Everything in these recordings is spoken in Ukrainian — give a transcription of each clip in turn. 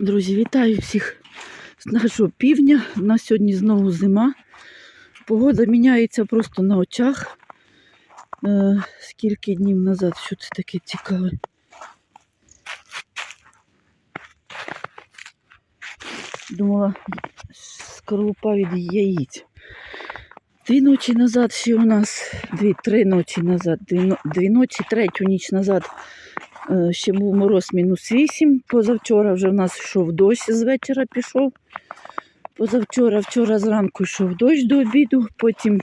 Друзі, вітаю всіх з нашого півдня. У нас сьогодні знову зима. Погода міняється просто на очах. Е, скільки днів назад, що це таке цікаве. Думала, скорлупа від яїць. Дві ночі назад ще у нас, дві-три ночі назад, дві, дві ночі, третю ніч назад Ще був мороз мінус 8. Позавчора вже в нас йшов дощ з вечора пішов. Позавчора, вчора зранку йшов дощ до обіду, потім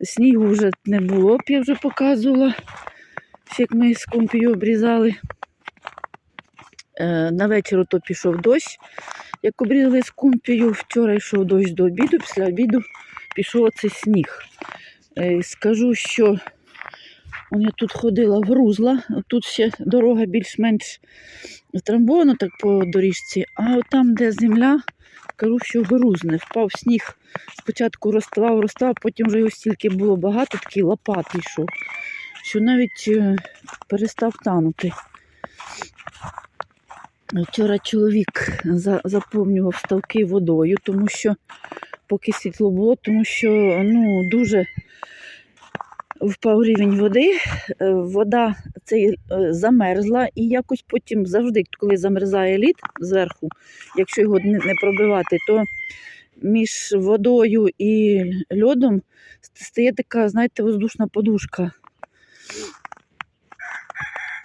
снігу вже не було, б, я вже показувала, як ми з компію обрізали. Е, На вечір то пішов дощ, як обрізали з кумпію. Вчора йшов дощ до обіду, після обіду пішов оцей сніг. Е, Скажу, що Он Я тут ходила грузла, тут ще дорога більш-менш втрамбована так по доріжці, а от там, де земля, кажу, що грузне. Впав сніг, спочатку розставав, розставав, потім вже його стільки було багато, такий лопатий йшов, що навіть е, перестав танути. Вчора чоловік заповнював ставки водою, тому що поки світло було, тому що ну, дуже впав рівень води, е, вода цей е, замерзла, і якось потім завжди, коли замерзає лід зверху, якщо його не не пробивати, то між водою і льодом стає така, знаєте, воздушна подушка.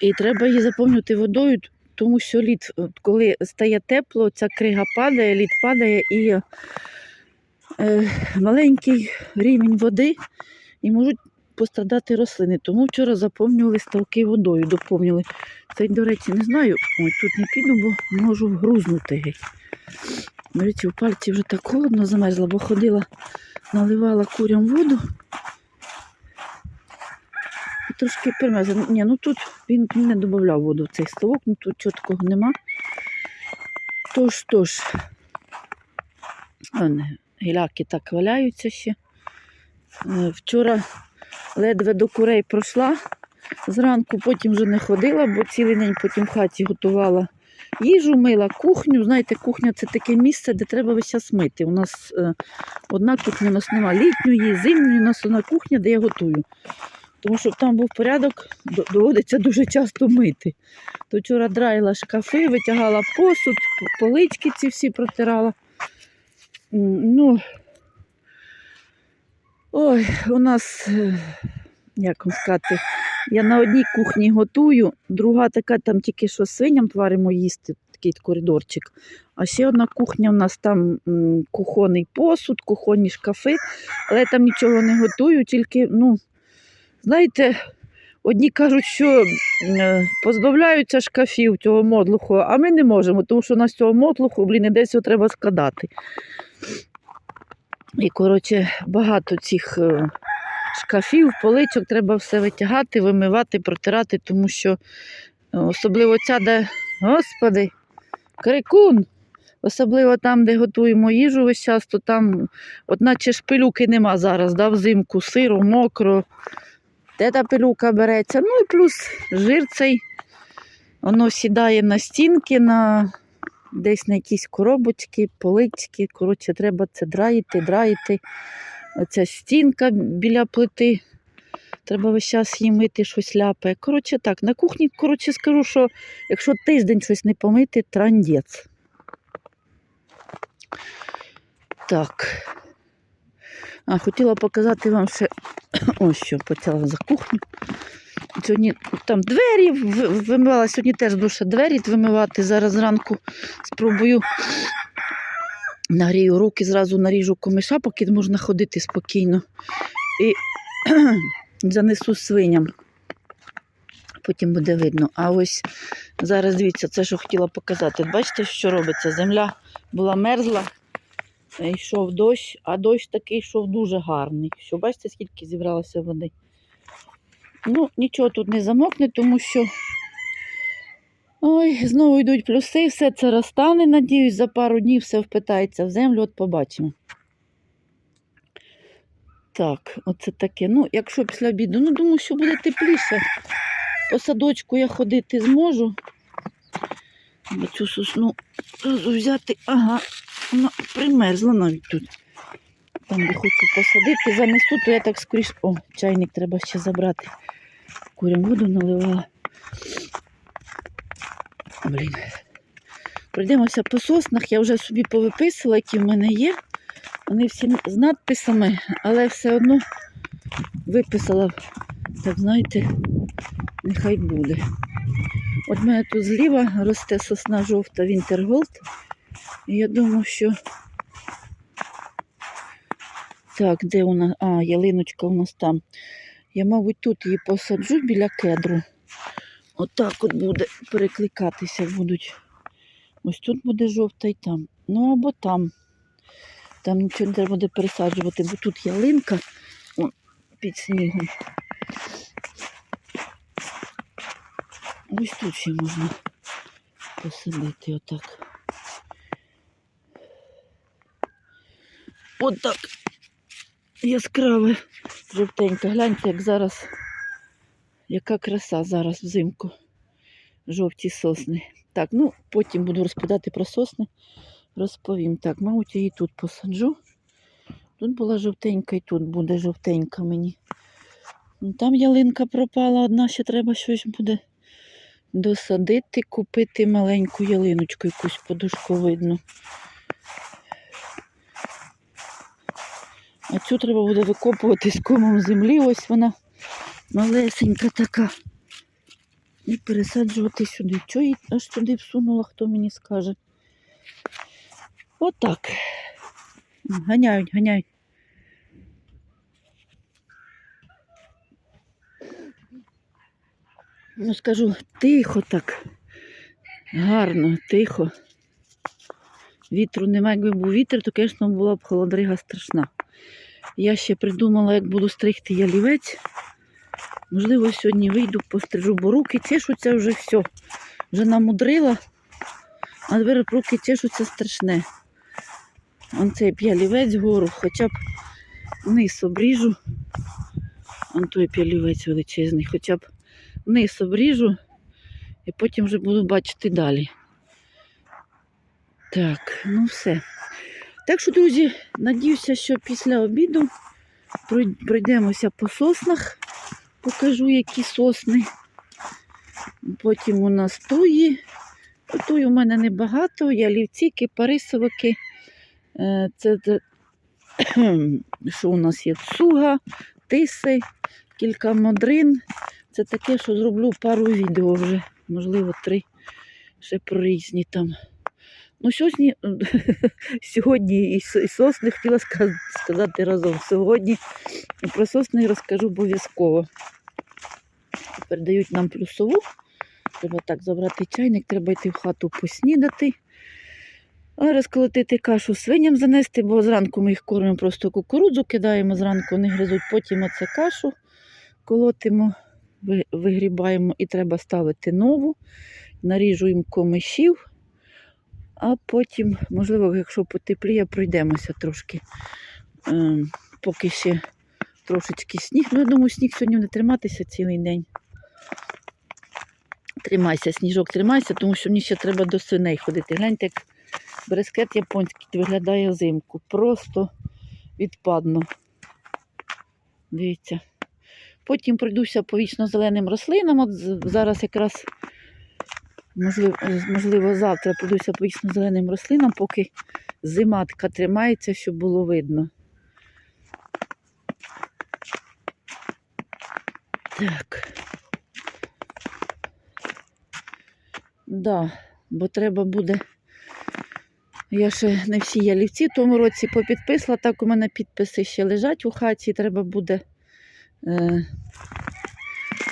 І треба її заповнювати водою, тому що лід, коли стає тепло, ця крига падає, лід падає і е, маленький рівень води і можуть пострадати рослини. Тому вчора заповнювали ставки водою, доповнювали. Це, до речі, не знаю. Ой, тут не піду, бо можу грузнути геть. До речі, в пальці вже так холодно замерзла, бо ходила, наливала курям воду. І трошки перемерзла. Ні, ну тут він не додавав воду в цей ставок, ну тут чіткого нема. Тож, тож, гіляки так валяються ще. Е, Вчора ледве до курей пройшла зранку, потім вже не ходила, бо цілий день потім в хаті готувала їжу, мила кухню. Знаєте, кухня це таке місце, де треба весь час мити. У нас е, одна кухня, у нас немає літньої, зимньої, у нас одна кухня, де я готую. Тому щоб там був порядок, доводиться дуже часто мити. То вчора драїла шкафи, витягала посуд, полички ці всі протирала. Ну, Ой, у нас, е, як вам сказати, я на одній кухні готую, друга така там тільки що свиням тваримо їсти, такий коридорчик. А ще одна кухня у нас там кухонний посуд, кухонні шкафи, але я там нічого не готую, тільки, ну, знаєте, одні кажуть, що е, позбавляються шкафів цього мотлуху, а ми не можемо, тому що у нас цього мотлуху, блін, і десь його треба складати. І, коротше, багато цих е, шкафів, поличок треба все витягати, вимивати, протирати, тому що е, особливо ця, де, господи, крикун. Особливо там, де готуємо їжу весь час, то там, от наче ж пилюки нема зараз, да, взимку, сиро, мокро. Де та пилюка береться? Ну і плюс жир цей, воно сідає на стінки, на десь на якісь коробочки, полички. Коротше, треба це драїти, драїти. Оця стінка біля плити. Треба весь час її мити, щось ляпає. Коротше, так, на кухні, коротше, скажу, що якщо тиждень щось не помити, трандець. Так. А, хотіла показати вам ще ось що почала за кухню. Сьогодні там двері вимивала, сьогодні теж ще двері вимивати. Зараз зранку спробую нагрію руки, зразу наріжу комиша, поки можна ходити спокійно. І занесу свиням. Потім буде видно. А ось зараз дивіться, це що хотіла показати. Бачите, що робиться? Земля була мерзла, е, йшов дощ, а дощ такий йшов дуже гарний. Що бачите, скільки зібралося води. Ну, нічого тут не замокне, тому що ой, знову йдуть плюси, все це розтане, надіюсь, за пару днів все впитається в землю, от побачимо. Так, оце таке. Ну, якщо після обіду, ну думаю, що буде тепліше. По садочку я ходити зможу. Цю сосну взяти. Ага, вона примерзла навіть тут. Там, де хочу посадити, занесу, то я так скоріш. О, чайник треба ще забрати. Курям воду наливала. Блін. Пройдемося по соснах. Я вже собі повиписувала, які в мене є. Вони всі з надписами, але все одно виписала, так знаєте, нехай буде. От в мене тут зліва росте сосна жовта Вінтерголд. І я думаю, що. Так, де у нас? А, ялиночка у нас там. Я, мабуть, тут її посаджу біля кедру. Отак от буде перекликатися будуть. Ось тут буде жовта і там. Ну або там. Там нічого не треба буде пересаджувати, бо тут ялинка о, під снігом. Ось тут ще можна посадити отак. Отак. Яскраве, жовтеньке. Гляньте, як зараз, яка краса зараз взимку. Жовті сосни. Так, ну потім буду розповідати про сосни. Розповім. Так, мабуть, її тут посаджу. Тут була жовтенька і тут буде жовтенька мені. Ну, Там ялинка пропала, одна ще треба щось буде досадити, купити маленьку ялиночку, якусь подушковидну. А цю треба буде викопувати з комом землі. Ось вона малесенька така. І пересаджувати сюди. Чого її аж туди всунула, хто мені скаже. Отак. Ганяють, ганяють. Ну, скажу, тихо так. Гарно, тихо. Вітру немає, якби був вітер, то, звісно, була б холодрига страшна. Я ще придумала, як буду стригти ялівець. Можливо, сьогодні вийду, пострижу, бо руки чешуться вже все. Вже намудрила, а тепер руки чешуться страшне. Он цей п'ялівець гору, хоча б вниз обріжу. Он той п'ялівець величезний, хоча б вниз обріжу і потім вже буду бачити далі. Так, ну все. Так що, друзі, надіюся, що після обіду прой- пройдемося по соснах, покажу, які сосни. Потім у нас туї. Туї у мене небагато, ялівці, кипарисовики. Е, Це що у нас є цуга, тиси, кілька модрин. Це таке, що зроблю пару відео вже, можливо, три ще про різні там. Ну, сьогодні, сьогодні і сосни хотіла сказати разом. Сьогодні про сосни розкажу обов'язково. Передають нам плюсову. Треба так забрати чайник, треба йти в хату поснідати. Розколотити кашу свиням занести, бо зранку ми їх кормимо просто кукурудзу, кидаємо зранку, вони гризуть, потім оце кашу колотимо, вигрібаємо і треба ставити нову, наріжу їм комишів, а потім, можливо, якщо потепліє, пройдемося трошки, ем, поки ще трошечки сніг. Ну, я думаю, сніг сьогодні буде триматися цілий день. Тримайся, сніжок, тримайся, тому що мені ще треба до свиней ходити. Гляньте, як брескет японський виглядає взимку. Просто відпадно. Дивіться. Потім пройдуся по вічно-зеленим рослинам. От зараз якраз, можливо, можливо, завтра пройдуся по вічно-зеленим рослинам, поки зима така тримається, щоб було видно. Так. Да, бо треба буде. Я ще не всі ялівці в тому році попідписала. Так у мене підписи ще лежать у хаті. Треба буде е,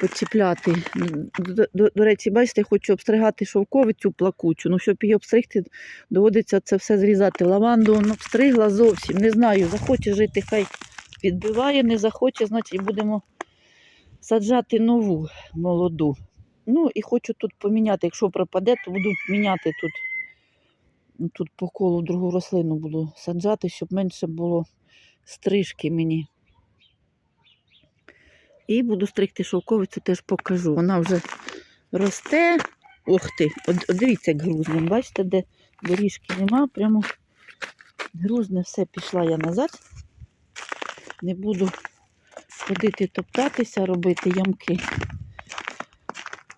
почіпляти. До, до, до речі, бачите, хочу обстригати шовковицю плакучу. Ну, щоб її обстригти, доводиться це все зрізати. Лаванду он обстригла зовсім. Не знаю, захоче жити, хай відбиває, не захоче, значить будемо саджати нову молоду. Ну і хочу тут поміняти. Якщо пропаде, то буду міняти тут. Ну, Тут по колу другу рослину буду саджати, щоб менше було стрижки мені. І буду стригти шовковицю, теж покажу. Вона вже росте. Ох ти, от, дивіться, як грузне. Бачите, де доріжки нема, прямо грузне все пішла я назад. Не буду ходити топтатися, робити ямки.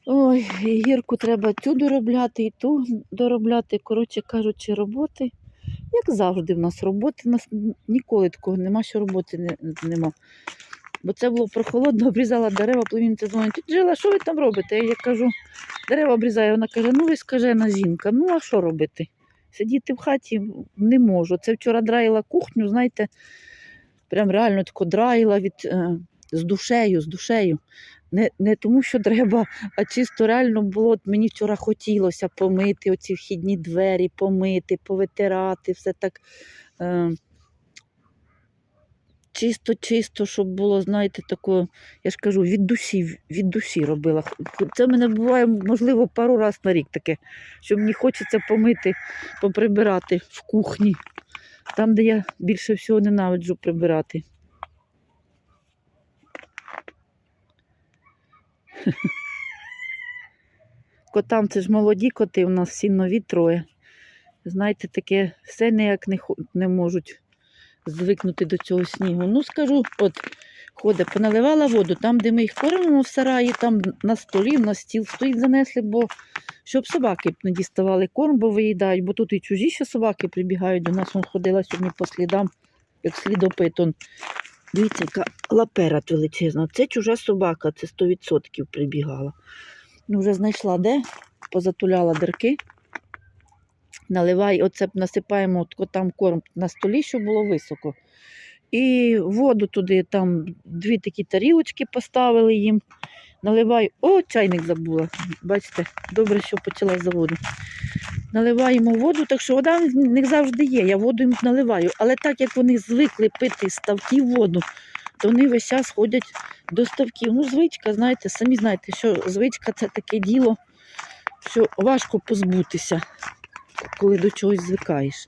Ой, і гірку треба цю доробляти, і ту доробляти. Коротше кажучи, роботи. Як завжди, в нас роботи, у нас ніколи такого нема, що роботи не, нема. Бо це було прохолодно, обрізала дерева, племінниця дзвонить, «Тітя Джила, що ви там робите? Я кажу, дерева обрізаю. Вона каже, ну ви скажена жінка, ну а що робити? Сидіти в хаті не можу. Це вчора драїла кухню, знаєте, прям реально тако драїла від, е, з душею, з душею. Не, не тому, що треба, а чисто реально було, от мені вчора хотілося помити оці вхідні двері, помити, повитирати, все так. Е, Чисто, чисто, щоб було, знаєте, таке, я ж кажу, від душі, від душі робила. Це в мене буває, можливо, пару разів на рік таке, що мені хочеться помити, поприбирати в кухні, там, де я більше всього ненавиджу прибирати. Котам це ж молоді коти, у нас всі нові троє. Знаєте, таке все ніяк не можуть звикнути до цього снігу. Ну, скажу, от ходить, поналивала воду, там, де ми їх кормимо в сараї, там на столі, на стіл стоїть занесли, бо щоб собаки не діставали корм, бо виїдають, бо тут і чужі ще собаки прибігають до нас. Он ходила сьогодні по слідам, як слідопит. Он. Дивіться, яка лапера величезна. Це чужа собака, це 100% прибігала. Ну, вже знайшла де, позатуляла дирки. Наливай, оце насипаємо от там корм на столі, щоб було високо. І воду туди, там дві такі тарілочки поставили їм. Наливаю. О, чайник забула. Бачите, добре, що почала за воду. Наливаємо воду, так що вода в них завжди є. Я воду їм наливаю. Але так як вони звикли пити ставків воду, то вони весь час ходять до ставків. Ну, звичка, знаєте, самі знаєте, що звичка це таке діло, що важко позбутися, коли до чогось звикаєш.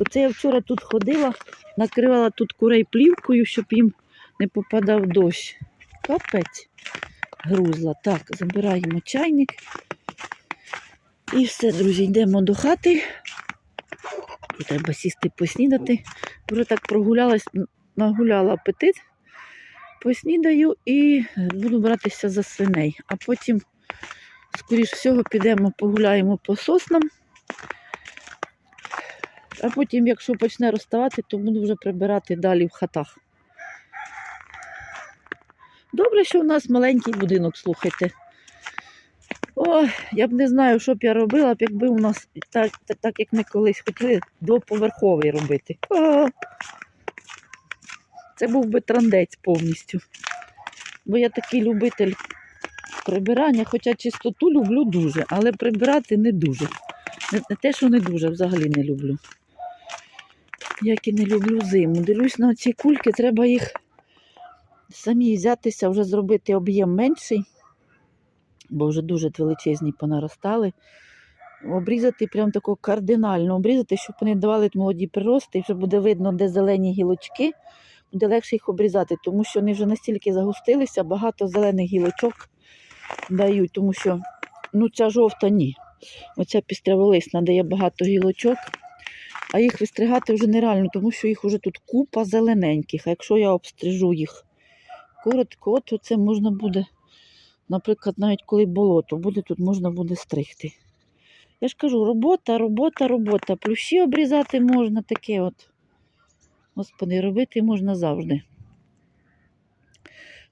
Оце я вчора тут ходила, накривала тут курей плівкою, щоб їм не попадав дощ. Капець грузла. Так, забираємо чайник. І все, друзі, йдемо до хати. Треба сісти поснідати. Вже так прогулялась, нагуляла апетит. Поснідаю і буду братися за свиней. А потім, скоріш всього, підемо погуляємо по соснам. А потім, якщо почне розставати, то буду вже прибирати далі в хатах. Добре, що у нас маленький будинок, слухайте. О, я б не знаю, що б я робила, якби у нас так, так, так як ми колись хотіли, двоповерховий робити. О, це був би трандець повністю. Бо я такий любитель прибирання, хоча чистоту люблю дуже, але прибирати не дуже. Не, те, що не дуже, взагалі не люблю. Як і не люблю зиму. Дивлюсь на ці кульки, треба їх самі взятися, вже зробити об'єм менший, бо вже дуже величезні понаростали. Обрізати прям тако кардинально обрізати, щоб вони давали молоді прирости, і вже буде видно, де зелені гілочки, буде легше їх обрізати, тому що вони вже настільки загустилися, багато зелених гілочок дають, тому що ну, ця жовта ні. Оця пістряволисна дає багато гілочок, а їх вистригати вже нереально, тому що їх вже тут купа зелененьких. А якщо я обстрижу їх коротко, то це можна буде, наприклад, навіть коли болото буде, тут можна буде стригти. Я ж кажу, робота, робота, робота. Плющі обрізати можна таке от. Господи, робити можна завжди.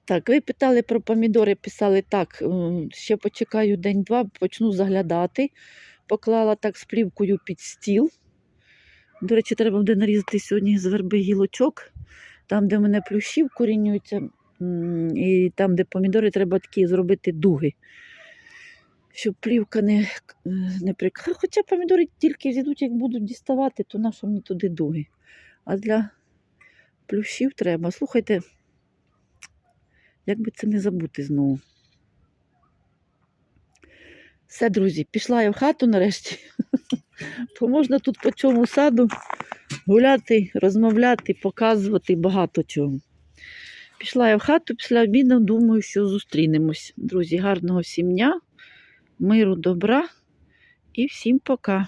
Так, ви питали про помідори, писали так, ще почекаю день-два, почну заглядати. Поклала так з плівкою під стіл. До речі, треба буде нарізати сьогодні з верби гілочок. Там, де в мене плющі вкорінюються, і там, де помідори, треба такі зробити дуги. Щоб плівка не, не прик... Хоча помідори тільки зійдуть, як будуть діставати, то на що мені туди дуги. А для плющів треба. Слухайте, як би це не забути знову. Все, друзі, пішла я в хату нарешті. То можна тут по цьому саду гуляти, розмовляти, показувати багато чого. Пішла я в хату після обіду, думаю, що зустрінемось. Друзі, гарного всім дня, миру, добра і всім пока.